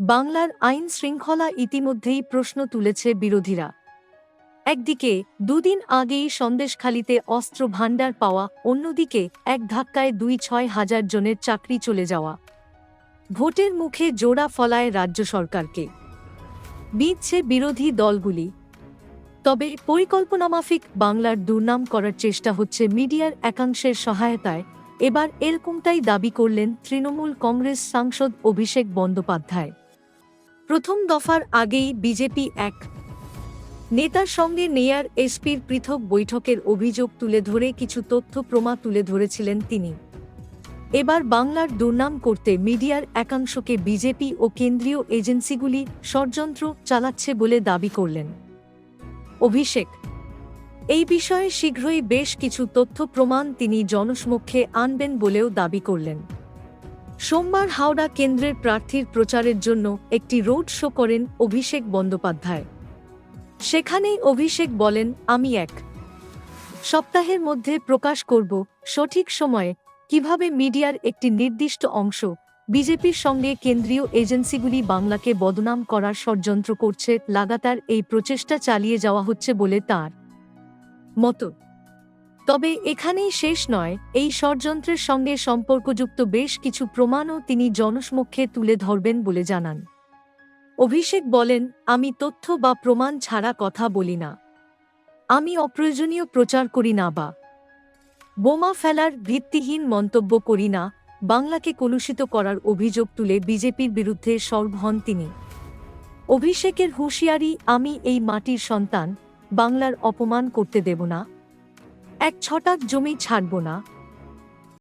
বাংলার আইন শৃঙ্খলা ইতিমধ্যেই প্রশ্ন তুলেছে বিরোধীরা। একদিকে, দুদিন আগেই সন্দেশখালিতে অস্ত্র ভাণ্ডার পাওয়া, অন্যদিকে এক ধাক্কায় দুই ছয় হাজার জনের চাকরি চলে যাওয়া। ভোটের মুখে জোড়া ফলায় রাজ্য সরকারকে। বিচ্ছে বিরোধী দলগুলি। তবে পরিকল্পনামাফিক বাংলার দুর্নাম করার চেষ্টা হচ্ছে মিডিয়ার একাংশের সহায়তায়। এবার এরকমটাই দাবি করলেন তৃণমূল কংগ্রেস সাংসদ অভিষেক বন্দ্যোপাধ্যায়। প্রথম দফার আগেই বিজেপি এক। নেতার সঙ্গে নেয়ার এসপির পৃথক বৈঠকের অভিযোগ তুলে ধরে কিছু তথ্য প্রমা তুলে ধরেছিলেন তিনি। এবার বাংলার দুর্নাম করতে মিডিয়ার একাংশকে বিজেপি ও কেন্দ্রীয় এজেন্সিগুলি ষড়যন্ত্র চালাচ্ছে বলে দাবি করলেন। অভিষেক। এই বিষয়ে শীঘ্রই বেশ কিছু তথ্য প্রমাণ তিনি জনসমক্ষে আনবেন বলেও দাবি করলেন। সোমবার হাওড়া কেন্দ্রের প্রার্থীর প্রচারের জন্য একটি রোড শো করেন অভিষেক বন্দ্যোপাধ্যায়। সেখানেই অভিষেক বলেন, আমি এক। সপ্তাহের মধ্যে প্রকাশ করব সঠিক সময়ে কীভাবে মিডিয়ার একটি নির্দিষ্ট অংশ বিজেপির সঙ্গে কেন্দ্রীয় এজেন্সিগুলি বাংলাকে বদনাম করার ষড়যন্ত্র করছে, লাগাতার এই প্রচেষ্টা চালিয়ে যাওয়া হচ্ছে বলে তার মত। তবে এখানেই শেষ নয়, এই ষড়যন্ত্রের সঙ্গে সম্পর্কযুক্ত বেশ কিছু প্রমাণও তিনি জনসমক্ষে তুলে ধরবেন বলে জানান। অভিষেক বলেন, আমি তথ্য বা প্রমাণ ছাড়া কথা বলি না। আমি অপ্রয়োজনীয় প্রচার করি না বা বোমা ফেলার ভিত্তিহীন মন্তব্য করি না। বাংলাকে কলুষিত করার অভিযোগ তুলে বিজেপির বিরুদ্ধে সর্ব হন তিনি। অভিষেকের হুঁশিয়ারি, আমি এই মাটির সন্তান, বাংলার অপমান করতে দেব না। এক ছটাক জমি ছাড়ব না।